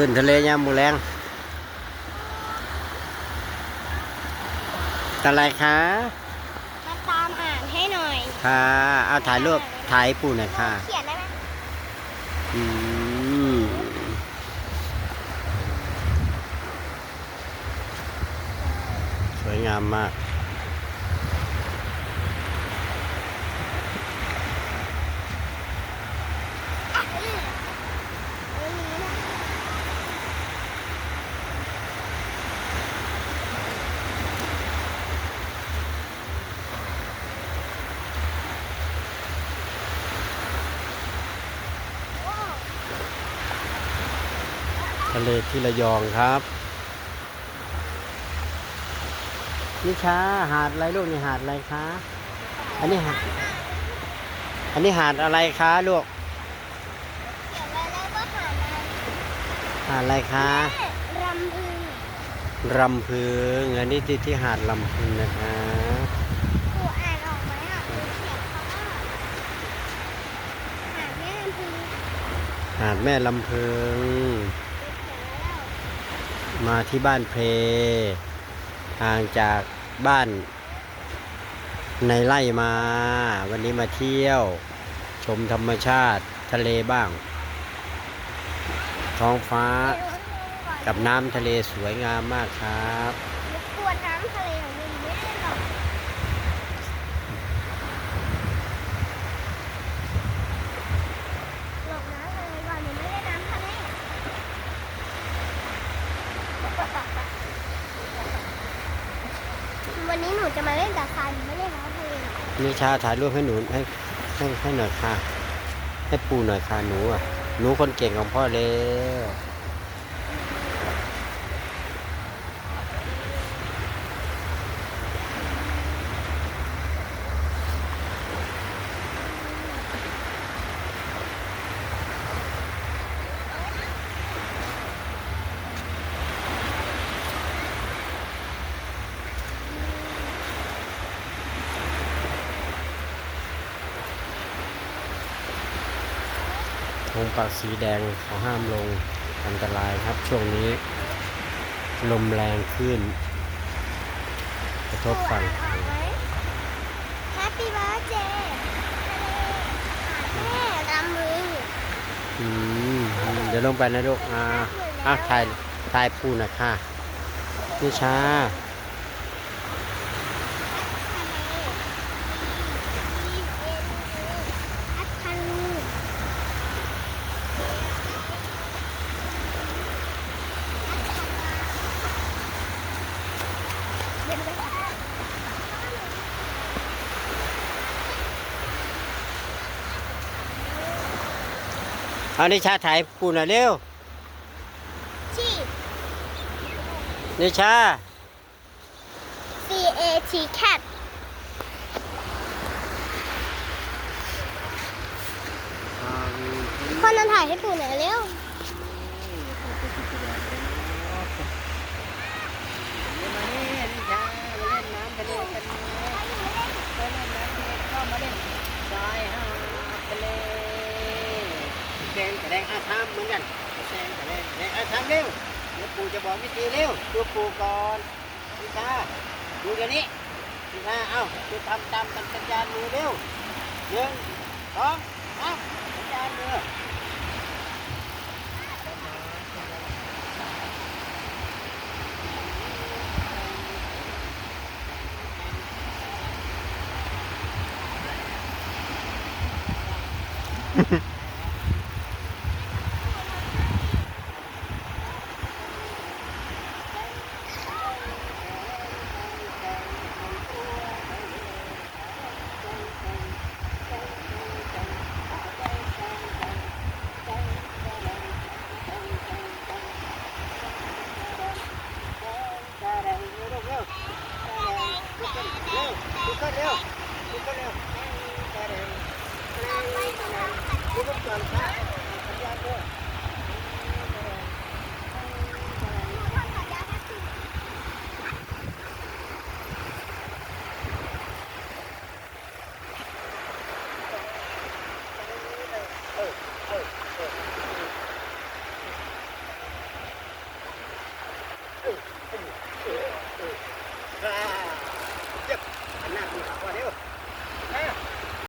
ขึ้นทะเลยามหมูแรงอะไรคะมาตามอ่านให้หน่อย ค่ะเอาถ่ายรูปถ่ายให้ปู่หน่อยค่ะ เขียนได้ไหมอืมสวยงามมาก ทะเลที่ระยองครับนิชาหาดอะไรลูกนี่หาดอะไรคะอันนี้หาดอันนี้หาดอะไรคะลูกเขียนไว้แล้วก็หามาหาดอะไรคะรำพึงรำพึงอันนี้ที่ที่หาดลำพึงนะคะกูอ่านออกไหมอะกูเขียนเขาว่าหาแม่รำพึงหาดแม่ลำพึงกูเขียนแล้ว มาที่บ้านเพห่างจากบ้าน ในไร่มา วันนี้มาเที่ยว ชมธรรมชาติทะเลบ้าง ท้องฟ้ากับน้ำทะเลสวยงามมากครับรบกวนน้ำทะเลของมึงไม่ได้หรอกหลบน้ำทะเลก่อนหนูไม่ได้น้ำทะเลวั นูจะมาเล่นกับใครหนูไม่เล่นน้ำทะเลนิชาถ่ายรูปให้หนูให้ให้ให้หน่อยค่ะ ให้ปูหน่อยค่ะหนูอะหนูคนเก่งของพ่อเร็ว งปากสีแดงเขาห้ามลงอันตรายครับช่วงนี้ ลมแรงขึ้น กระทบฝั่งออกไหม Happy birthday ทะเลหาดแม่รำมืออืมเดี๋ยวลงไปนะลูกอ่าอะถ่ายถ่ายปูหน่อยค่ะนิชา อัดคันลูกเดี๋ยวไปก่อน เอานิชาถ่ายปูหน่อยเร็วที่นิชา C A T cat คนนั้นถ่ายให้ปู่หน่อยเร็ว มานี่นิชามาเล่นน้ำทะเลกันไหมไปเล่นน้ำทะเลก็มาเล่นชายหาดทะเล แดงแสดงอาธรรมเหมือนกันแสดงแสดงแสดงอาธรรมเร็วเดี๋ยวปู่จะบอกวิธีเร็วดูปู่ก่อนนิชาดูเดี๋ยวนี้นิชาเอ้าดูทำตามสัญญาณมือเร็วหนึ่งสองสามสัญญาณมือเ